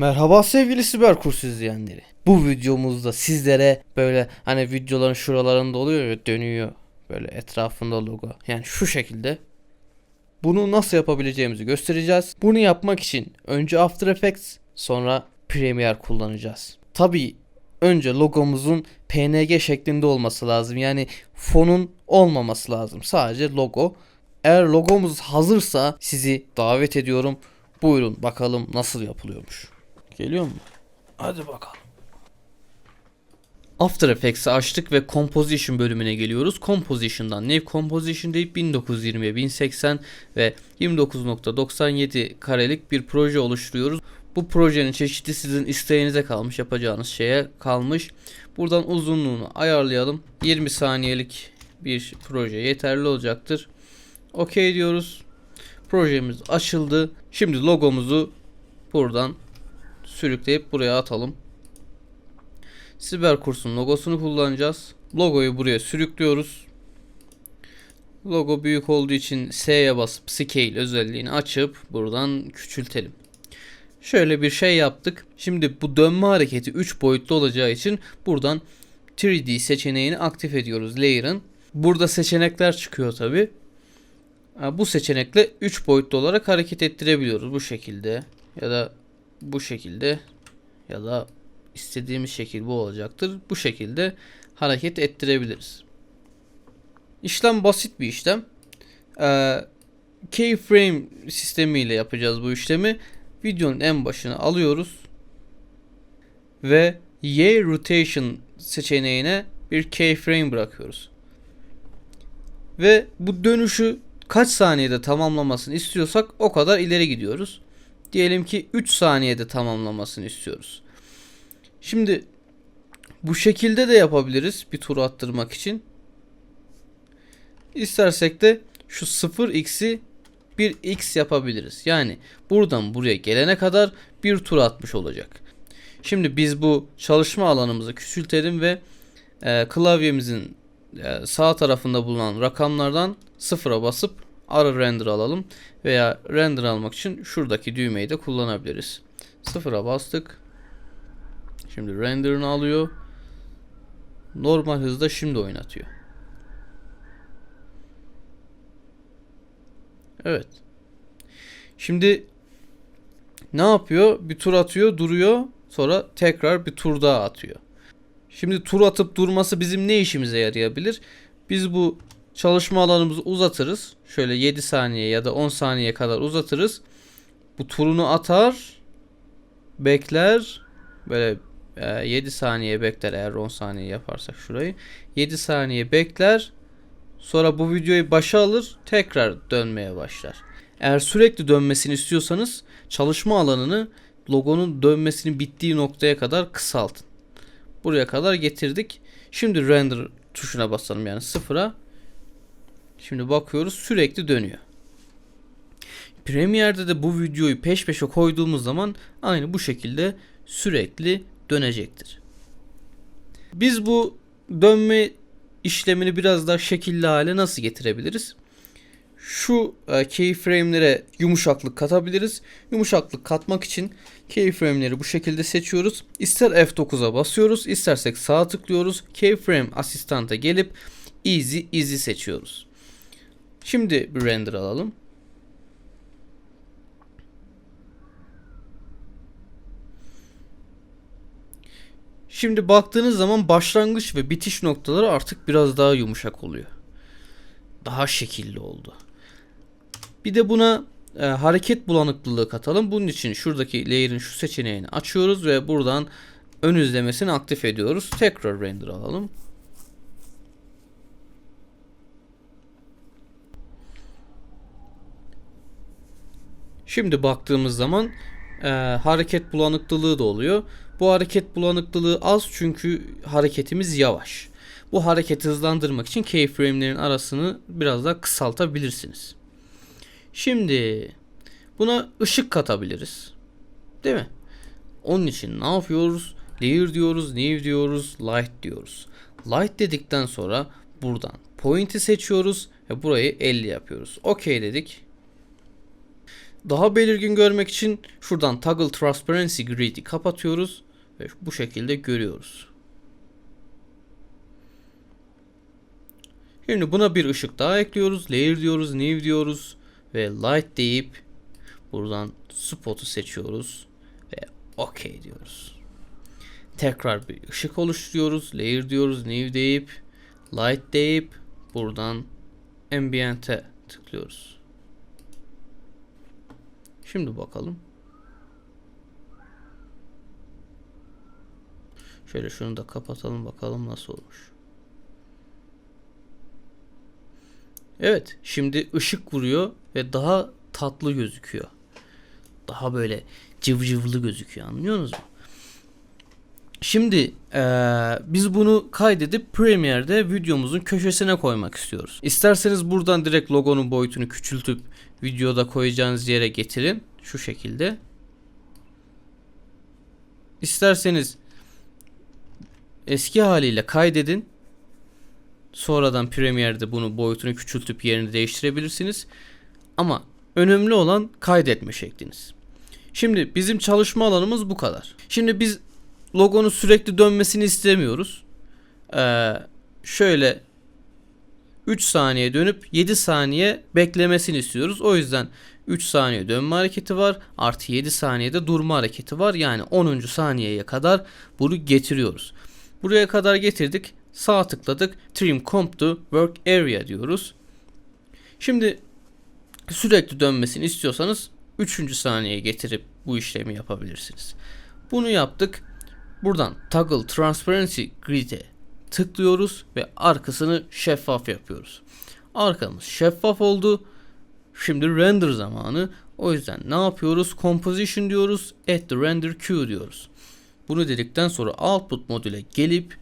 Merhaba sevgili siber kurs izleyenleri. Bu videomuzda sizlere böyle hani videoların şuralarında oluyor ya dönüyor böyle etrafında logo. Yani şu şekilde bunu nasıl yapabileceğimizi göstereceğiz. Bunu yapmak için önce After Effects sonra Premiere kullanacağız. Tabii önce logomuzun PNG şeklinde olması lazım. Yani fonun olmaması lazım. Sadece logo. Eğer logomuz hazırsa sizi davet ediyorum. Buyurun bakalım nasıl yapılıyormuş. Geliyor mu? Hadi bakalım. After Effects'i açtık ve Composition bölümüne geliyoruz. Composition'dan New Composition deyip 1920'ye 1080 ve 29.97 karelik bir proje oluşturuyoruz. Bu projenin çeşidi sizin isteğinize kalmış, yapacağınız şeye kalmış. Buradan uzunluğunu ayarlayalım. 20 saniyelik bir proje yeterli olacaktır. OK diyoruz. Projemiz açıldı. Şimdi logomuzu buradan sürükleyip buraya atalım. Siber kursun logosunu kullanacağız. Logoyu buraya sürüklüyoruz. Logo büyük olduğu için S'ye basıp scale özelliğini açıp buradan küçültelim. Şöyle bir şey yaptık. Şimdi bu dönme hareketi 3 boyutlu olacağı için buradan 3D seçeneğini aktif ediyoruz layer'ın. Burada seçenekler çıkıyor tabi. Bu seçenekle 3 boyutlu olarak hareket ettirebiliyoruz bu şekilde ya da bu şekilde ya da istediğimiz şekil bu olacaktır. Bu şekilde hareket ettirebiliriz. İşlem basit bir işlem. Ee, keyframe sistemiyle yapacağız bu işlemi. Videonun en başına alıyoruz ve Y rotation seçeneğine bir keyframe bırakıyoruz. Ve bu dönüşü kaç saniyede tamamlamasını istiyorsak o kadar ileri gidiyoruz. Diyelim ki 3 saniyede tamamlamasını istiyoruz. Şimdi bu şekilde de yapabiliriz bir tur attırmak için. İstersek de şu 0x'i 1x yapabiliriz. Yani buradan buraya gelene kadar bir tur atmış olacak. Şimdi biz bu çalışma alanımızı küçültelim ve e, klavyemizin e, sağ tarafında bulunan rakamlardan sıfıra basıp ara render alalım veya render almak için şuradaki düğmeyi de kullanabiliriz. Sıfıra bastık. Şimdi render'ını alıyor. Normal hızda şimdi oynatıyor. Evet. Şimdi ne yapıyor? Bir tur atıyor, duruyor. Sonra tekrar bir tur daha atıyor. Şimdi tur atıp durması bizim ne işimize yarayabilir? Biz bu çalışma alanımızı uzatırız. Şöyle 7 saniye ya da 10 saniye kadar uzatırız. Bu turunu atar. Bekler. Böyle 7 saniye bekler eğer 10 saniye yaparsak şurayı. 7 saniye bekler. Sonra bu videoyu başa alır. Tekrar dönmeye başlar. Eğer sürekli dönmesini istiyorsanız çalışma alanını logonun dönmesinin bittiği noktaya kadar kısaltın. Buraya kadar getirdik. Şimdi render tuşuna basalım yani sıfıra. Şimdi bakıyoruz sürekli dönüyor. Premiere'de de bu videoyu peş peşe koyduğumuz zaman aynı bu şekilde sürekli dönecektir. Biz bu dönme işlemini biraz daha şekilli hale nasıl getirebiliriz? Şu e, keyframe'lere yumuşaklık katabiliriz. Yumuşaklık katmak için keyframe'leri bu şekilde seçiyoruz. İster F9'a basıyoruz, istersek sağ tıklıyoruz. Keyframe asistanta gelip easy easy seçiyoruz. Şimdi bir render alalım. Şimdi baktığınız zaman başlangıç ve bitiş noktaları artık biraz daha yumuşak oluyor. Daha şekilli oldu. Bir de buna e, hareket bulanıklılığı katalım. Bunun için şuradaki layer'ın şu seçeneğini açıyoruz ve buradan ön izlemesini aktif ediyoruz. Tekrar render alalım. Şimdi baktığımız zaman e, hareket bulanıklılığı da oluyor. Bu hareket bulanıklılığı az çünkü hareketimiz yavaş. Bu hareketi hızlandırmak için keyframe'lerin arasını biraz daha kısaltabilirsiniz. Şimdi buna ışık katabiliriz. Değil mi? Onun için ne yapıyoruz? Layer diyoruz, new diyoruz, light diyoruz. Light dedikten sonra buradan point'i seçiyoruz ve burayı 50 yapıyoruz. OK dedik. Daha belirgin görmek için şuradan Toggle Transparency Grid'i kapatıyoruz ve bu şekilde görüyoruz. Şimdi buna bir ışık daha ekliyoruz. Layer diyoruz, New diyoruz ve Light deyip buradan Spot'u seçiyoruz ve OK diyoruz. Tekrar bir ışık oluşturuyoruz. Layer diyoruz, New deyip Light deyip buradan Ambient'e tıklıyoruz. Şimdi bakalım. Şöyle şunu da kapatalım bakalım nasıl olmuş. Evet, şimdi ışık vuruyor ve daha tatlı gözüküyor. Daha böyle cıvcıvlı gözüküyor anlıyorsunuz mu? Şimdi eee, biz bunu kaydedip Premiere'de videomuzun köşesine koymak istiyoruz. İsterseniz buradan direkt logonun boyutunu küçültüp videoda koyacağınız yere getirin. Şu şekilde. İsterseniz eski haliyle kaydedin. Sonradan Premiere'de bunu boyutunu küçültüp yerini değiştirebilirsiniz. Ama önemli olan kaydetme şekliniz. Şimdi bizim çalışma alanımız bu kadar. Şimdi biz logonun sürekli dönmesini istemiyoruz. Ee, şöyle 3 saniye dönüp 7 saniye beklemesini istiyoruz. O yüzden 3 saniye dönme hareketi var. Artı 7 saniyede durma hareketi var. Yani 10. saniyeye kadar bunu getiriyoruz. Buraya kadar getirdik. Sağ tıkladık. Trim Comp to Work Area diyoruz. Şimdi sürekli dönmesini istiyorsanız 3. saniyeye getirip bu işlemi yapabilirsiniz. Bunu yaptık. Buradan Toggle Transparency Grid'e tıklıyoruz ve arkasını şeffaf yapıyoruz. Arkamız şeffaf oldu. Şimdi render zamanı. O yüzden ne yapıyoruz? Composition diyoruz. Add the render queue diyoruz. Bunu dedikten sonra output modüle gelip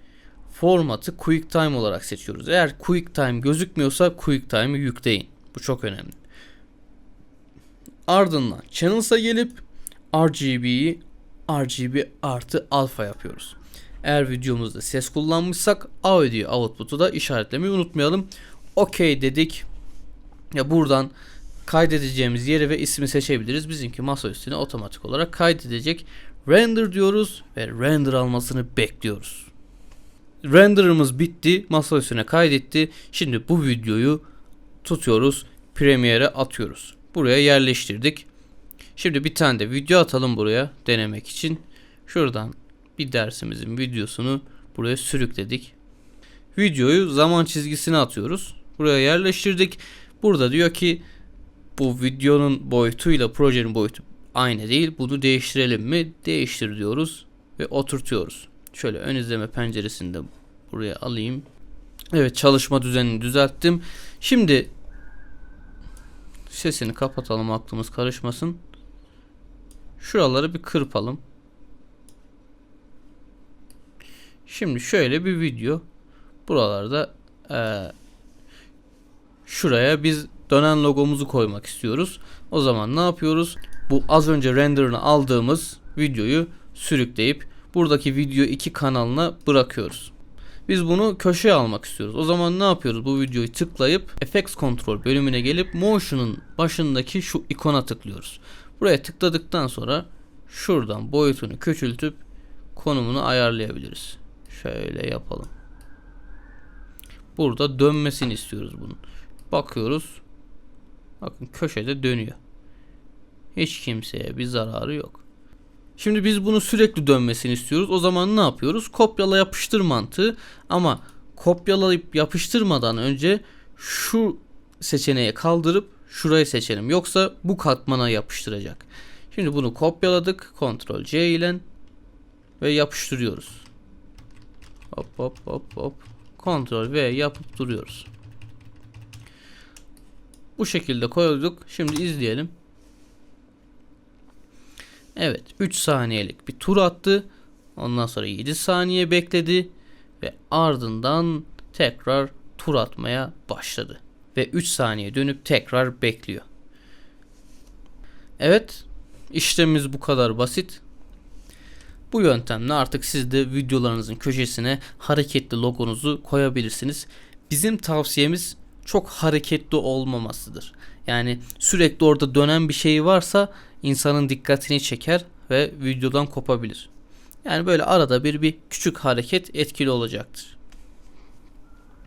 formatı QuickTime olarak seçiyoruz. Eğer QuickTime gözükmüyorsa QuickTime'ı yükleyin. Bu çok önemli. Ardından Channels'a gelip RGB'yi RGB artı alfa yapıyoruz. Eğer videomuzda ses kullanmışsak audio output'u da işaretlemeyi unutmayalım. OK dedik. Ya buradan kaydedeceğimiz yeri ve ismi seçebiliriz. Bizimki masa üstüne otomatik olarak kaydedecek. Render diyoruz ve render almasını bekliyoruz. Render'ımız bitti. Masa üstüne kaydetti. Şimdi bu videoyu tutuyoruz. Premiere'e atıyoruz. Buraya yerleştirdik. Şimdi bir tane de video atalım buraya denemek için. Şuradan bir dersimizin videosunu buraya sürükledik. Videoyu zaman çizgisine atıyoruz. Buraya yerleştirdik. Burada diyor ki bu videonun boyutuyla projenin boyutu aynı değil. Bunu değiştirelim mi? Değiştir diyoruz ve oturtuyoruz. Şöyle ön izleme penceresini de buraya alayım. Evet çalışma düzenini düzelttim. Şimdi sesini kapatalım aklımız karışmasın. Şuraları bir kırpalım. Şimdi şöyle bir video. Buralarda e, şuraya biz dönen logomuzu koymak istiyoruz. O zaman ne yapıyoruz? Bu az önce renderını aldığımız videoyu sürükleyip buradaki video 2 kanalına bırakıyoruz. Biz bunu köşeye almak istiyoruz. O zaman ne yapıyoruz? Bu videoyu tıklayıp Effects Control bölümüne gelip Motion'un başındaki şu ikona tıklıyoruz. Buraya tıkladıktan sonra şuradan boyutunu küçültüp konumunu ayarlayabiliriz. Şöyle yapalım. Burada dönmesini istiyoruz bunun. Bakıyoruz. Bakın köşede dönüyor. Hiç kimseye bir zararı yok. Şimdi biz bunu sürekli dönmesini istiyoruz. O zaman ne yapıyoruz? Kopyala yapıştır mantığı ama kopyalayıp yapıştırmadan önce şu seçeneğe kaldırıp şurayı seçelim. Yoksa bu katmana yapıştıracak. Şimdi bunu kopyaladık. Ctrl C ile ve yapıştırıyoruz. Hop hop hop hop. Ctrl V yapıp duruyoruz. Bu şekilde koyduk. Şimdi izleyelim. Evet 3 saniyelik bir tur attı. Ondan sonra 7 saniye bekledi ve ardından tekrar tur atmaya başladı. Ve 3 saniye dönüp tekrar bekliyor. Evet işlemimiz bu kadar basit. Bu yöntemle artık siz de videolarınızın köşesine hareketli logonuzu koyabilirsiniz. Bizim tavsiyemiz çok hareketli olmamasıdır. Yani sürekli orada dönen bir şey varsa insanın dikkatini çeker ve videodan kopabilir. Yani böyle arada bir bir küçük hareket etkili olacaktır.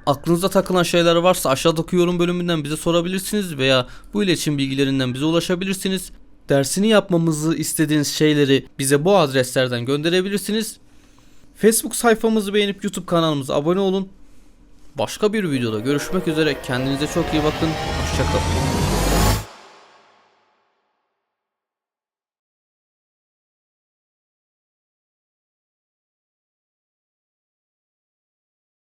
Aklınıza takılan şeyler varsa aşağıdaki yorum bölümünden bize sorabilirsiniz veya bu iletişim bilgilerinden bize ulaşabilirsiniz. Dersini yapmamızı istediğiniz şeyleri bize bu adreslerden gönderebilirsiniz. Facebook sayfamızı beğenip YouTube kanalımıza abone olun. Başka bir videoda görüşmek üzere. Kendinize çok iyi bakın. Hoşçakalın.